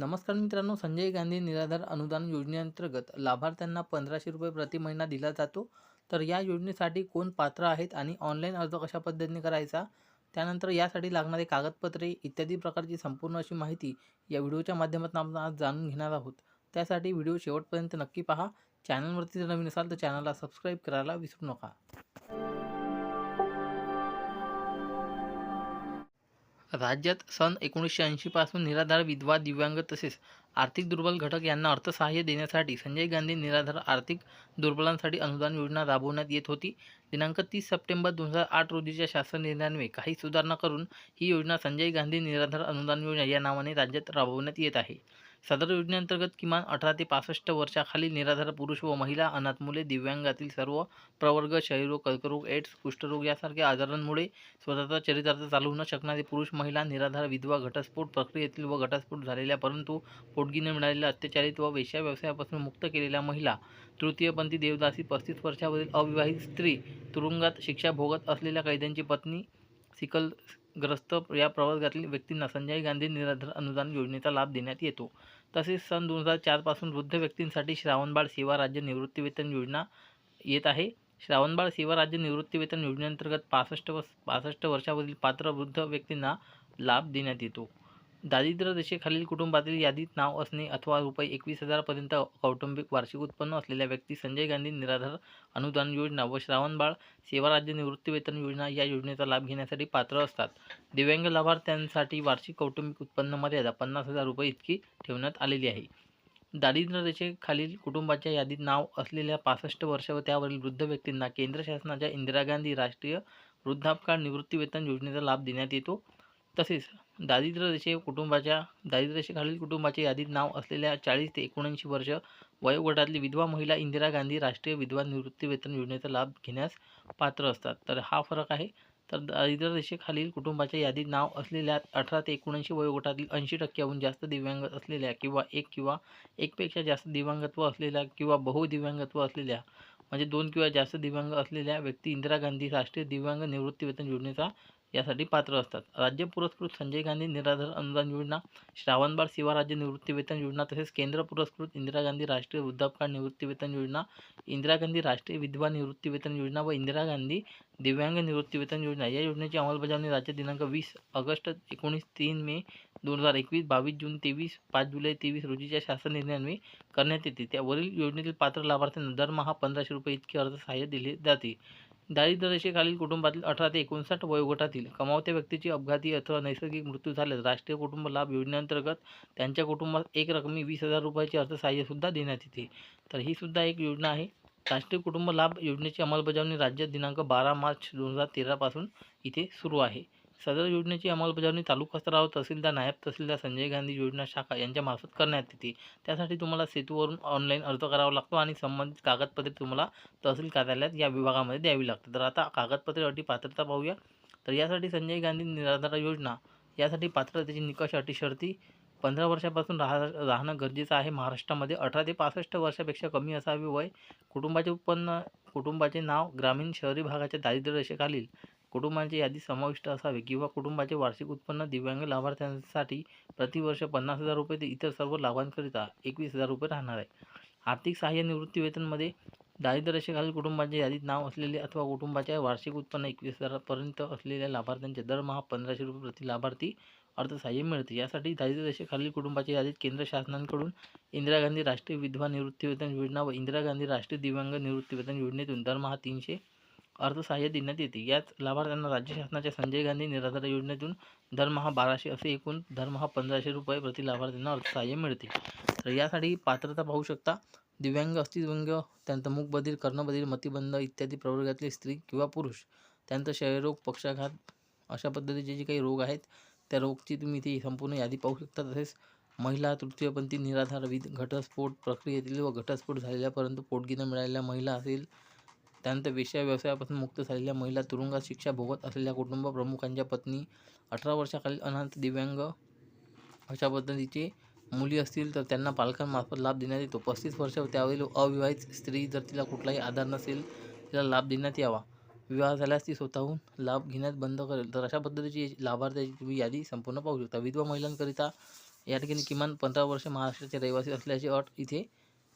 नमस्कार मित्रांनो संजय गांधी निराधार अनुदान योजनेअंतर्गत लाभार्थ्यांना पंधराशे रुपये प्रति महिना दिला जातो. तर या योजनेसाठी कोण पात्र आहेत आणि ऑनलाईन अर्ज कशा पद्धतीने करायचा? त्यानंतर यासाठी लागणारे कागदपत्रे इत्यादी प्रकारची संपूर्ण अशी माहिती या व्हिडिओच्या माध्यमातून आपण आज जाणून घेणार आहोत. त्यासाठी व्हिडिओ शेवटपर्यंत नक्की पहा. चॅनलवरती जर नवीन असाल तर चॅनलला सबस्क्राईब करायला विसरू नका. राज्यात सन एकोणीसशे ऐंशीपासून निराधार विधवा दिव्यांग तसेच आर्थिक दुर्बल घटक यांना अर्थसहाय्य देण्यासाठी संजय गांधी निराधार आर्थिक दुर्बलांसाठी अनुदान योजना राबवण्यात येत होती. दिनांक तीस सप्टेंबर दोन हजार आठ रोजीच्या शासन निर्णयान्वये काही सुधारणा करून ही योजना संजय गांधी निराधार अनुदान योजना या नावाने राज्यात राबवण्यात येत आहे. सदर योजनेअंतर्गत किमान अठरा ते पासष्ट वर्षाखालील निराधार पुरुष व महिला अनाथ मुले दिव्यांगातील सर्व प्रवर्ग क्षयरोग कर्करोग एड्स कुष्ठरोग यासारख्या आजारांमुळे स्वतःचा चरितार्थ चालवू न शकणारे पुरुष महिला निराधार विधवा घटस्फोट प्रक्रियेतील व घटस्फोट झालेल्या परंतु पोटगीने मिळालेल्या अत्याचारित व वेश्या व्यवसायापासून मुक्त केलेल्या महिला तृतीयपंथी देवदासी पस्तीस वर्षावरील अविवाहित स्त्री तुरुंगात शिक्षा भोगत असलेल्या कैद्यांची पत्नी सिकल ग्रस्त या प्रवर्गातील व्यक्तींना संजय गांधी निराधार अनुदान योजनेचा लाभ देण्यात येतो. तसेच सन दोन हजार चारपासून वृद्ध व्यक्तींसाठी श्रावणबाळ सेवा राज्य निवृत्तीवेतन योजना येत आहे. श्रावणबाळ सेवा राज्य निवृत्तीवेतन योजनेअंतर्गत पासष्ट व पासष्ट वर्षावरील पात्र वृद्ध व्यक्तींना लाभ देण्यात येतो. दारिद्र्य रेषेखालील कुटुंबातील यादीत नाव असणे अथवा रुपये एकवीस हजारपर्यंत कौटुंबिक वार्षिक उत्पन्न असलेल्या व्यक्ती संजय गांधी निराधार अनुदान योजना व श्रावणबाळ सेवा राज्य निवृत्तीवेतन योजना या योजनेचा लाभ घेण्यासाठी पात्र असतात. दिव्यांग लाभार्थ्यांसाठी वार्षिक कौटुंबिक उत्पन्न मर्यादा पन्नास हजार रुपये इतकी ठेवण्यात आलेली आहे. दारिद्र्य रेषेखालील कुटुंबाच्या यादीत नाव असलेल्या पासष्ट वर्ष व त्यावरील वृद्ध व्यक्तींना केंद्र शासनाच्या इंदिरा गांधी राष्ट्रीय वृद्धापकाळ निवृत्तीवेतन योजनेचा लाभ देण्यात येतो. तसेच दारिद्र्य रेषे कुटुंबाच्या दारिद्र्यरेषेखालील कुटुंबाच्या यादीत नाव असलेल्या चाळीस ते एकोणऐंशी वर्ष वयोगटातली विधवा महिला इंदिरा गांधी राष्ट्रीय विधवा निवृत्तीवेतन योजनेचा लाभ घेण्यास पात्र असतात. तर हा फरक आहे. तर दारिद्र्यरेषेखालील कुटुंबाच्या यादीत नाव असलेल्या अठरा ते एकोणऐंशी वयोगटातील ऐंशी टक्क्याहून जास्त दिव्यांग असलेल्या किंवा एक किंवा एकपेक्षा जास्त दिव्यांगत्व असलेल्या किंवा बहुदिव्यांगत्व असलेल्या म्हणजे दोन किंवा जास्त दिव्यांग असलेल्या व्यक्ती इंदिरा गांधी राष्ट्रीय दिव्यांग निवृत्तीवेतन योजनेचा यासाठी पात्र असतात. राज्य पुरस्कृत संजय गांधी निराधार अनुदान योजना श्रावणबाळ सेवा राज्य निवृत्तीवेतन योजना तसेच केंद्र पुरस्कृत इंदिरा गांधी राष्ट्रीय वृद्धापकाळ निवृत्तीवेतन योजना इंदिरा गांधी राष्ट्रीय विधवा निवृत्तीवेतन योजना व इंदिरा गांधी दिव्यांग निवृत्तीवेतन योजना या योजनेची अंमलबजावणी राज्य दिनांक वीस ऑगस्ट एकोणीस तीन मे दोन हजार एकवीस बावीस जून तेवीस पाच जुलै तेवीस रोजीच्या शासन निर्णयान्वये करण्यात येते. त्यावरील योजनेतील पात्र लाभार्थ्यांना दरमहा पंधराशे रुपये इतके अर्थसहाय्य दिले जाते. दारिद्र्यरेषेखालील कुटुंबातील अठरा ते एकोणसाठ वयोगटातील कमावत्या व्यक्तीची अपघाती अथवा नैसर्गिक मृत्यू झाल्यास राष्ट्रीय कुटुंब लाभ योजनेअंतर्गत त्यांच्या कुटुंबात एक रकमी वीस हजार रुपयाचे अर्थसहाय्यसुद्धा देण्यात येते. तर ही सुद्धा एक योजना आहे. राष्ट्रीय कुटुंब लाभ योजनेची अंमलबजावणी राज्यात दिनांक बारा मार्च दोन हजार तेरापासून इथे सुरू आहे. सदर योजनेची अंमलबजावणी तालुका स्तरावर तहसीलदार नायब तहसीलदार संजय गांधी योजना शाखा यांच्यामार्फत करण्यात येते. त्यासाठी तुम्हाला सेतूवरून ऑनलाईन अर्ज करावा लागतो आणि संबंधित कागदपत्रे तुम्हाला तहसील कार्यालयात या विभागामध्ये द्यावी लागतात. तर आता कागदपत्रे अटी पात्रता पाहूया. तर यासाठी संजय गांधी निराधार योजना यासाठी पात्रतेची निकष अटी शर्ती पंधरा वर्षापासून राहा राहणं गरजेचं आहे. महाराष्ट्रामध्ये अठरा ते पासष्ट वर्षापेक्षा कमी असावे वय कुटुंबाचे उत्पन्न कुटुंबाचे नाव ग्रामीण शहरी भागाच्या दारिद्र्य रेषेखालील कुटुंबांची यादी समाविष्ट असावे किंवा कुटुंबाचे वार्षिक उत्पन्न दिव्यांग लाभार्थ्यांसाठी प्रतिवर्ष पन्नास हजार रुपये ते इतर सर्व लाभांकरिता एकवीस हजार रुपये राहणार आहे. आर्थिक सहाय्य निवृत्तीवेतनमध्ये दारिद्र्य रेषेखालील कुटुंबाच्या यादीत नाव असलेले अथवा कुटुंबाच्या वार्षिक उत्पन्न एकवीस हजारापर्यंत असलेल्या लाभार्थ्यांचे दरमहा पंधराशे रुपये प्रति लाभार्थी अर्थसहाय्य मिळते. यासाठी दारिद्र्यरेषेखालील कुटुंबाच्या यादीत केंद्र शासनाकडून इंदिरा गांधी राष्ट्रीय विधवा निवृत्तीवेतन योजना व इंदिरा गांधी राष्ट्रीय दिव्यांग निवृत्तीवेतन योजनेतून दरमहा तीनशे अर्थसहाय्य देण्यात येते. याच लाभार्थ्यांना राज्य शासनाच्या संजय गांधी निराधार योजनेतून दरमहा बाराशे असे एकूण दरमहा पंधराशे रुपये प्रति लाभार्थ्यांना अर्थसहाय्य मिळते. तर यासाठी पात्रता पाहू शकता. दिव्यांग अस्थिव्यंग त्यानंतर मूकबधीर कर्णबधीर मतिबंध इत्यादी प्रवर्गातले स्त्री किंवा पुरुष त्यानंतर क्षयरोग पक्षाघात अशा पद्धतीचे जे काही रोग आहेत त्या रोगची तुम्ही इथे संपूर्ण यादी पाहू शकता. तसेच महिला तृतीयपंथी निराधार विध घटस्फोट प्रक्रियेतील व घटस्फोट झालेल्या परंतु पोटगी न मिळालेल्या महिला असेल त्यानंतर वेश्या व्यवसायापासून मुक्त झालेल्या महिला तुरुंगात शिक्षा भोगत असलेल्या कुटुंब प्रमुखांच्या पत्नी अठरा वर्षाखालील अनाथ दिव्यांग अशा पद्धतीचे मुली असतील तर त्यांना पालकांमार्फत लाभ देण्यात येतो. पस्तीस वर्ष त्यावेळी त्यावरील अविवाहित स्त्री जर तिला कुठलाही आधार नसेल तिला लाभ देण्यात यावा. विवाह झाल्यास ती स्वतःहून लाभ घेण्यात बंद करेल. तर अशा पद्धतीची लाभार्थ्याची तुम्ही यादी संपूर्ण पाहू शकता. विधवा महिलांकरिता या ठिकाणी किमान पंधरा वर्ष महाराष्ट्राचे रहिवासी असल्याची अट इथे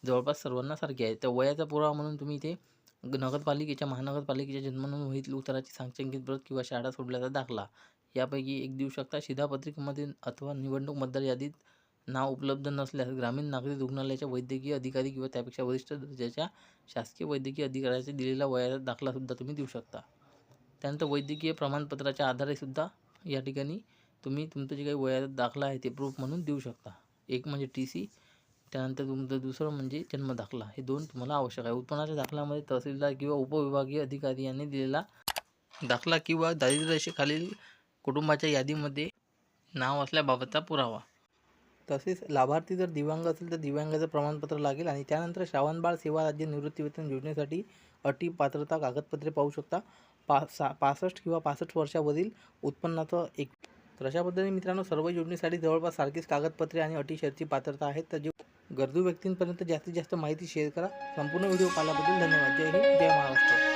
जवळपास सर्वांना सारखी आहे. तर वयाचा पुरावा म्हणून तुम्ही इथे नगरपालिकेच्या महानगरपालिकेच्या जन्म नोंद उत्तराची सांख्यिकीत प्रत किंवा शाळा सोडल्याचा दाखला. यापैकी एक देऊ शकता शिधापत्रिकेमध्ये अथवा निवडणूक मतदार यादीत नाव उपलब्ध नसल्यास ग्रामीण नागरिक रुग्णालयाच्या वैद्यकीय अधिकारी किंवा त्यापेक्षा वरिष्ठ दर्जाच्या शासकीय वैद्यकीय अधिकाऱ्याच्या दिलेला वयाचा दाखलासुद्धा तुम्ही देऊ शकता. त्यानंतर वैद्यकीय प्रमाणपत्राच्या आधारेसुद्धा या ठिकाणी तुम्ही तुमचं जे काही वयाचा दाखला आहे ते प्रूफ म्हणून देऊ शकता. एक म्हणजे टी सी त्यानंतर तुमचं दुसरं म्हणजे जन्म दाखला. हे दोन तुम्हाला आवश्यक आहे. उत्पन्नाच्या दाखल्यामध्ये तहसीलदार किंवा उपविभागीय अधिकारी यांनी दिलेला दाखला किंवा दारिद्र्यरेषेखालील कुटुंबाच्या यादीमध्ये नाव असल्याबाबतचा पुरावा. तसेच लाभार्थी जर दिव्यांग असेल तर दिव्यांगाचं प्रमाणपत्र लागेल आणि त्यानंतर श्रावणबाळ सेवा राज्य निवृत्तीवेतन योजनेसाठी अटी पात्रता कागदपत्रे पाहू शकता. पा सा पासष्ट किंवा पासष्ट वर्षावरील उत्पन्नाचं एक तर अशा पद्धतीने मित्रांनो सर्व योजनेसाठी जवळपास सारखीच कागदपत्रे आणि अटी शर्ती पात्रता आहेत. तर जे गरजू व्यक्तींपर्यंत जास्तीत जास्त माहिती शेअर करा. संपूर्ण व्हिडिओ पाहिल्याबद्दल धन्यवाद. जय हिंद जय महाराष्ट्र.